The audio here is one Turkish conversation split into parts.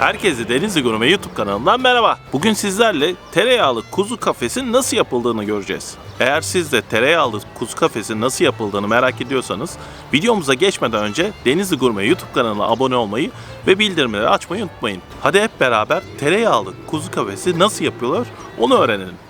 Herkese Denizli Gurme YouTube kanalından merhaba. Bugün sizlerle tereyağlı kuzu kafesin nasıl yapıldığını göreceğiz. Eğer siz de tereyağlı kuzu kafesin nasıl yapıldığını merak ediyorsanız videomuza geçmeden önce Denizli Gurme YouTube kanalına abone olmayı ve bildirimleri açmayı unutmayın. Hadi hep beraber tereyağlı kuzu kafesi nasıl yapıyorlar onu öğrenelim.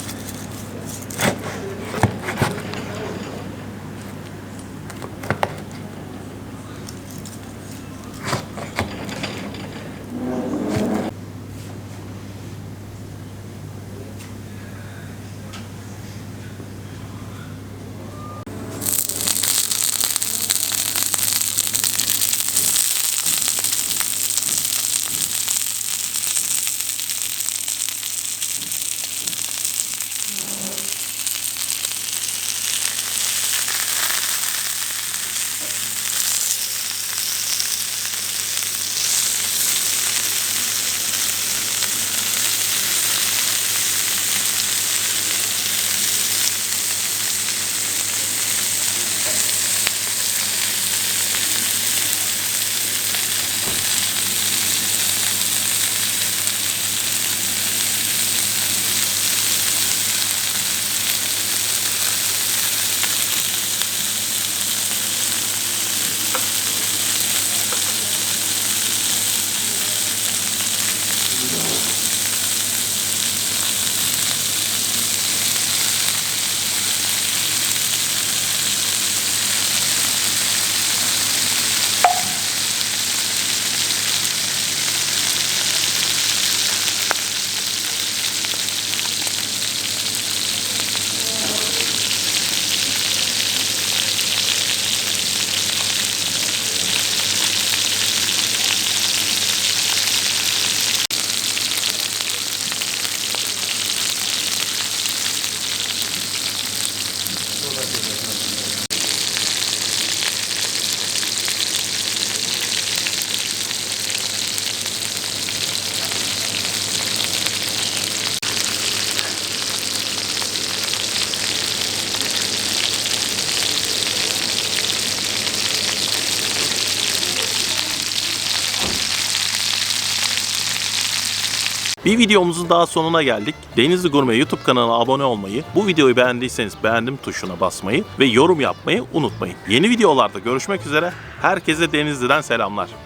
Bir videomuzun daha sonuna geldik. Denizli Gurme YouTube kanalına abone olmayı, bu videoyu beğendiyseniz beğendim tuşuna basmayı ve yorum yapmayı unutmayın. Yeni videolarda görüşmek üzere. Herkese Denizli'den selamlar.